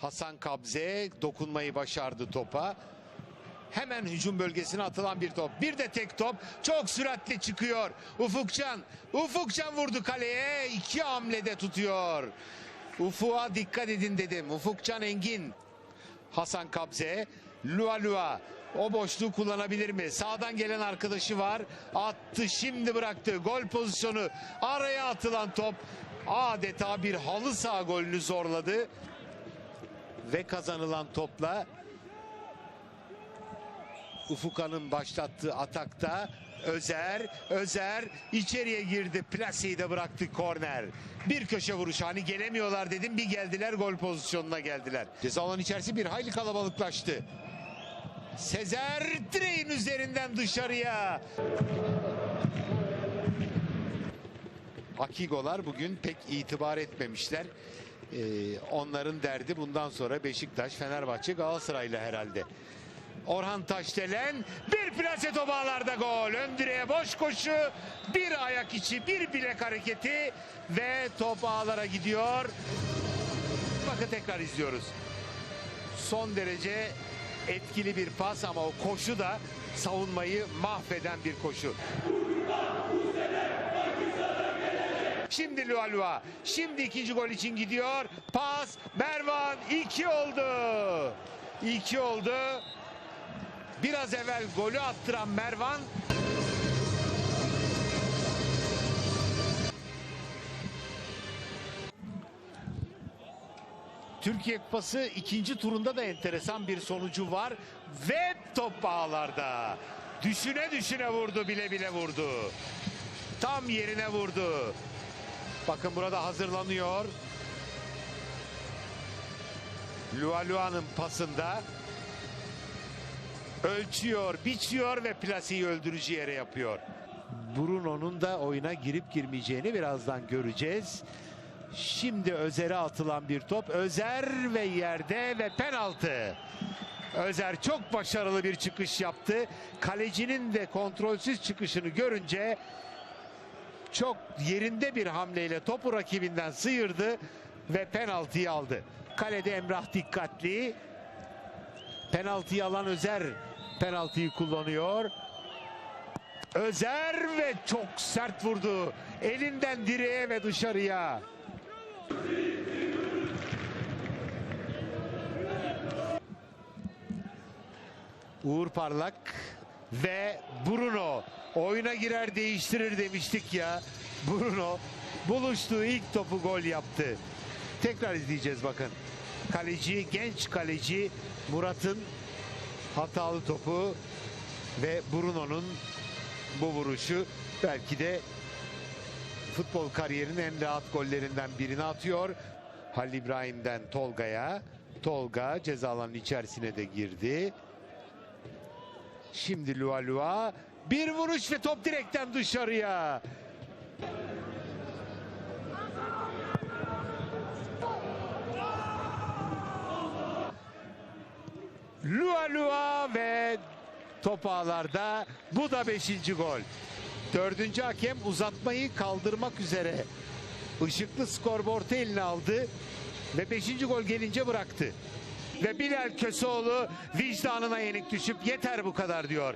Hasan Kabze dokunmayı başardı topa. Hemen hücum bölgesine atılan bir top. Bir de tek top. Çok süratli çıkıyor. Ufukcan. Ufukcan vurdu kaleye. İki hamlede tutuyor. Ufuğa dikkat edin dedim. Ufukcan Engin. Hasan Kabze. Lua Lua. O boşluğu kullanabilir mi? Sağdan gelen arkadaşı var. Attı şimdi bıraktı. Gol pozisyonu. Araya atılan top. Adeta bir halı saha golünü zorladı. Ve kazanılan topla Ufukan'ın başlattığı atakta Özer, Özer içeriye girdi. Plaseyi de bıraktı korner. Bir köşe vuruşu hani gelemiyorlar dedim bir geldiler gol pozisyonuna geldiler. Ceza alan içerisi bir hayli kalabalıklaştı. Sezer direğin üzerinden dışarıya. Akigolar bugün pek itibar etmemişler. Ee, onların derdi bundan sonra Beşiktaş, Fenerbahçe, Galatasaray'la herhalde. Orhan Taşdelen bir plase top ağlarda gol. Ön direğe boş koşu. Bir ayak içi bir bilek hareketi ve top ağlara gidiyor. Bakın tekrar izliyoruz. Son derece etkili bir pas ama o koşu da savunmayı mahveden bir koşu. Şimdi Lua Lua. Şimdi ikinci gol için gidiyor. Pas. Mervan. iki oldu. İki oldu. Biraz evvel golü attıran Mervan Türkiye Kupası ikinci turunda da enteresan bir sonucu var ve top ağlarda. Düşüne düşüne vurdu bile bile vurdu. Tam yerine vurdu. Bakın burada hazırlanıyor. Lua Lua'nın pasında ölçüyor, biçiyor ve plaseyi öldürücü yere yapıyor. Bruno'nun da oyuna girip girmeyeceğini birazdan göreceğiz. Şimdi Özer'e atılan bir top. Özer ve yerde ve penaltı. Özer çok başarılı bir çıkış yaptı. Kalecinin de kontrolsüz çıkışını görünce çok yerinde bir hamleyle topu rakibinden sıyırdı ve penaltıyı aldı. Kalede Emrah dikkatli. Penaltıyı alan Özer penaltıyı kullanıyor. Özer ve çok sert vurdu. Elinden direğe ve dışarıya. Uğur Parlak ve Bruno oyuna girer değiştirir demiştik ya. Bruno buluştuğu ilk topu gol yaptı. Tekrar izleyeceğiz bakın. Kaleci, genç kaleci Murat'ın hatalı topu ve Bruno'nun bu vuruşu belki de futbol kariyerinin en rahat gollerinden birini atıyor. Halil İbrahim'den Tolga'ya. Tolga ceza alanının içerisine de girdi. Şimdi Lua Lua bir vuruş ve top direkten dışarıya. Lua Lua ve top ağlarda bu da beşinci gol. Dördüncü hakem uzatmayı kaldırmak üzere. Işıklı skorboardu eline aldı ve beşinci gol gelince bıraktı. Ve Bilal Köseoğlu vicdanına yenik düşüp yeter bu kadar diyor.